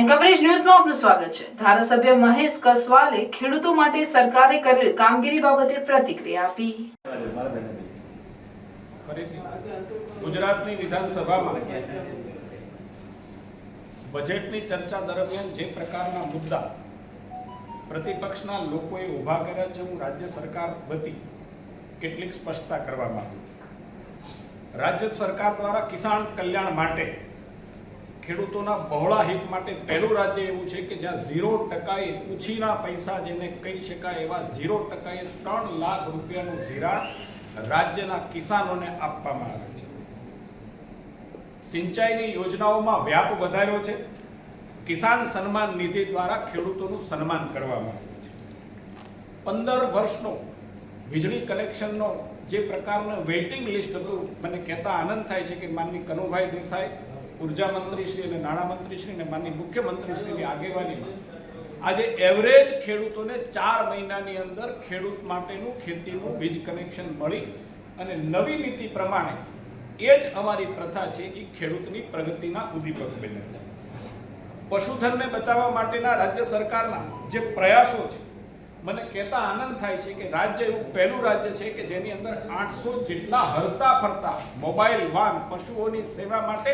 N coverage ન્યૂઝમાં આપનું સ્વાગત છે. ધારાસભ્ય મહેશ કસવાલે ખેડૂતો માટે સરકારે કરેલ કામગીરી બાબતે પ્રતિક્રિયા આપી. ગુજરાતની વિધાનસભામાં બજેટની ચર્ચા દરમિયાન જે પ્રકારના મુદ્દા પ્રતિપક્ષના લોકોએ ઊભા કર્યા છે, હું રાજ્ય સરકાર વતી કેટલીક સ્પષ્ટતા કરવા માંગુ છું. રાજ્ય સરકાર દ્વારા કિસાન કલ્યાણ માટે ખેડૂતોના બહોળા હિત માટે પહેલું રાજ્ય એવું છે કે જ્યાં ઝીરો ટકાએ ઉછીના પૈસા જેને કહી શકાય એવા ઝીરો ટકાએ ત્રણ લાખ રૂપિયાનું ધિરાણ રાજ્યના કિસાનોને આપવામાં આવે છે. સિંચાઈની યોજનાઓમાં વ્યાપ વધાર્યો છે. કિસાન સન્માન નિધિ દ્વારા ખેડૂતોનું સન્માન કરવામાં આવ્યું છે. પંદર વર્ષનો વીજળી કનેક્શનનો જે પ્રકારનું વેઇટિંગ લિસ્ટ હતું, મને કહેતા આનંદ થાય છે કે માનની કનુભાઈ દેસાઈ ઊર્જા મંત્રીશ્રી અને નાણામંત્રીશ્રી અને માનની મુખ્યમંત્રીશ્રીની આગેવાનીમાં આજે એવરેજ ખેડૂતોને ચાર મહિનાની અંદર ખેડૂત માટેનું ખેતીનું વીજ કનેક્શન મળી અને નવી નીતિ પ્રમાણે એ જ અમારી પ્રથા છે એ ખેડૂતની પ્રગતિના ઉદ્દીપક બને છે. પશુધનને બચાવવા માટેના રાજ્ય સરકારના જે પ્રયાસો છે, મને કહેતા આનંદ થાય છે કે રાજ્ય એવું પહેલું રાજ્ય છે કે જેની અંદર આઠસો જેટલા હરતા ફરતા મોબાઈલ વાન પશુઓની સેવા માટે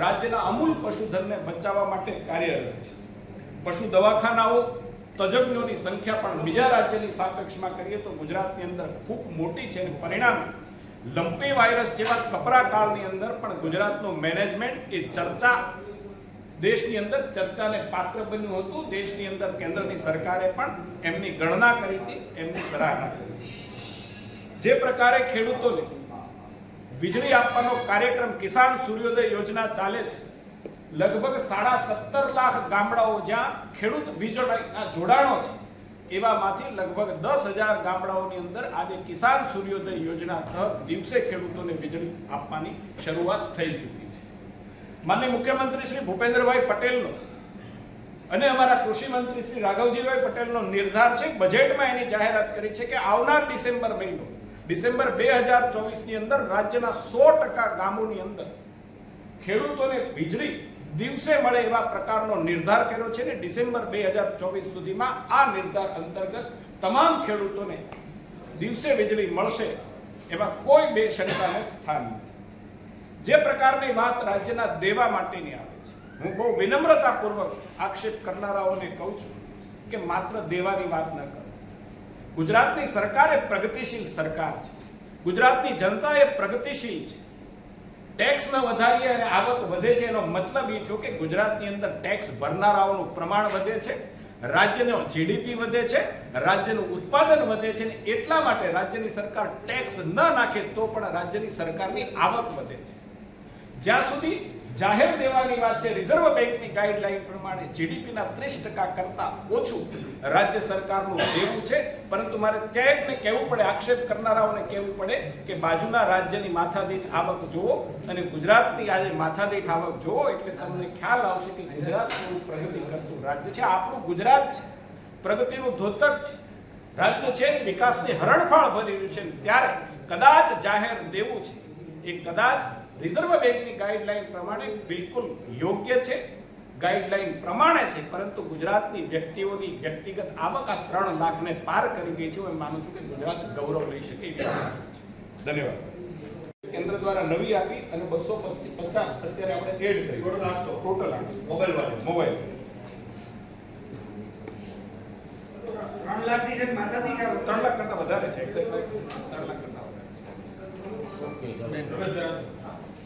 રાજ્યના અમૂલ પશુધનને બચાવવા માટે કાર્યરત છે. પશુ દવાખાનાઓ, તજજ્ઞોની સંખ્યા પણ બીજા રાજ્યની સાપેક્ષમાં કરીએ તો ગુજરાતની અંદર ખૂબ મોટી છે અને પરિણામે લંપી વાયરસ જેવા કપરા કાળની અંદર પણ ગુજરાતનું મેનેજમેન્ટ એ ચર્ચા, દેશની અંદર ચર્ચાને પાત્ર બન્યું હતું. દેશની અંદર કેન્દ્રની સરકારે પણ એમની ગણના કરી હતી, એમની સરાહના કરી જે પ્રકારે ખેડૂતોને વીજળી આપવાનો કાર્યક્રમ કિસાન સૂર્યોદય યોજના ચાલે છે. લગભગ સાડા સત્તર લાખ ગામડાઓ જ્યાં ખેડૂત વીજળીના જોડાણો છે. એવામાંથી લગભગ દસ હજાર ગામડાઓની અંદર આજે કિસાન સૂર્યોદય યોજના દિવસે ખેડૂતોને વીજળી આપવાની શરૂઆત થઈ ચૂકી છે. માનનીય મુખ્યમંત્રી શ્રી ભૂપેન્દ્રભાઈ પટેલનો અને અમારા કૃષિ મંત્રી શ્રી રાઘવજીભાઈ પટેલનો નિર્ધાર છે. બજેટમાં એની જાહેરાત કરી છે કે આવનાર ડિસેમ્બર મહિનો ડિસેમ્બર બે હજાર ચોવીસની અંદર રાજ્યના સો ટકા ગામોની અંદર ખેડૂતોને વીજળી દિવસે મળે એવા પ્રકારનો નિર્ધાર કર્યો છે ને ડિસેમ્બર બે હજાર ચોવીસ સુધીમાં આ નિર્ધાર અંતર્ગત તમામ ખેડૂતોને દિવસે વીજળી મળશે એમાં કોઈ બે શંકાને સ્થાન નથી. જે પ્રકારની વાત રાજ્યના દેવા માટેની આવે છે. હું બહુ વિનમ્રતાપૂર્વક આક્ષેપ કરનારાઓને કહું છું કે માત્ર દેવાની વાત ન કરો. ગુજરાતની સરકાર એ પ્રગતિશીલ સરકાર છે. ગુજરાતની જનતા એ પ્રગતિશીલ છે. ટેક્સ ન વધારીએ અને આવક વધે છે એનો મતલબ એ છો કે ગુજરાતની અંદર ટેક્સ ભરનારાઓનું પ્રમાણ વધે છે, રાજ્યનો જીડીપી વધે છે, રાજ્યનું ઉત્પાદન વધે છે અને એટલા માટે રાજ્યની સરકાર ટેક્સ ન નાખે તો પણ રાજ્યની સરકારની આવક વધે છે. જ્યાં સુધી જાહેર દેવાની વાત છે રિઝર્વ બેંકની ગાઈડલાઈન પ્રમાણે જીડીપીના ત્રીસ ટકા કરતા ઓછું રાજ્ય સરકારનું દેવું છે. પરંતુ મારે ત્યાં એકને કહેવું પડે, આક્ષેપ કરનારાઓને કહેવું પડે કે બાજુના રાજ્યની માથાદીઠ આવક જુઓ અને ગુજરાતની આજે માથાદીઠ આવક જુઓ એટલે તમને ખ્યાલ આવશે કે ગુજરાત પ્રગતિ કરતું રાજ્ય છે. આપણું ગુજરાત છે, પ્રગતિનું ધોતક છે. રાજ્ય છે વિકાસની હરણફાળ ભરી રહ્યું છે. ત્યારે કદાચ જાહેર દેવું છે. એ કદાચ રિઝર્વ બેંકની ગાઈડલાઈન પ્રમાણે બિલકુલ યોગ્ય છે ગાઈડલાઈન પ્રમાણે છે પરંતુ ગુજરાતની વ્યક્તિઓની વ્યક્તિગત આવક આ ત્રણ લાખને પાર કરી ગઈ છે હું માનું છું કે ગુજરાત ગૌરવ લઈ શકે એવી છે. ધન્યવાદ. કેન્દ્ર દ્વારા નવી આપી અને બસો પચાસ અત્યારે આપણે એડ કરી. ટોટલ આઠસો. ટોટલ આઠસો. મોબાઈલ વાળે. મોબાઈલ ત્રણ લાખની જેમ માથાથી ત્રણ લાખ કરતા વધારે છે ત્રણ લાખ કરતા વધારે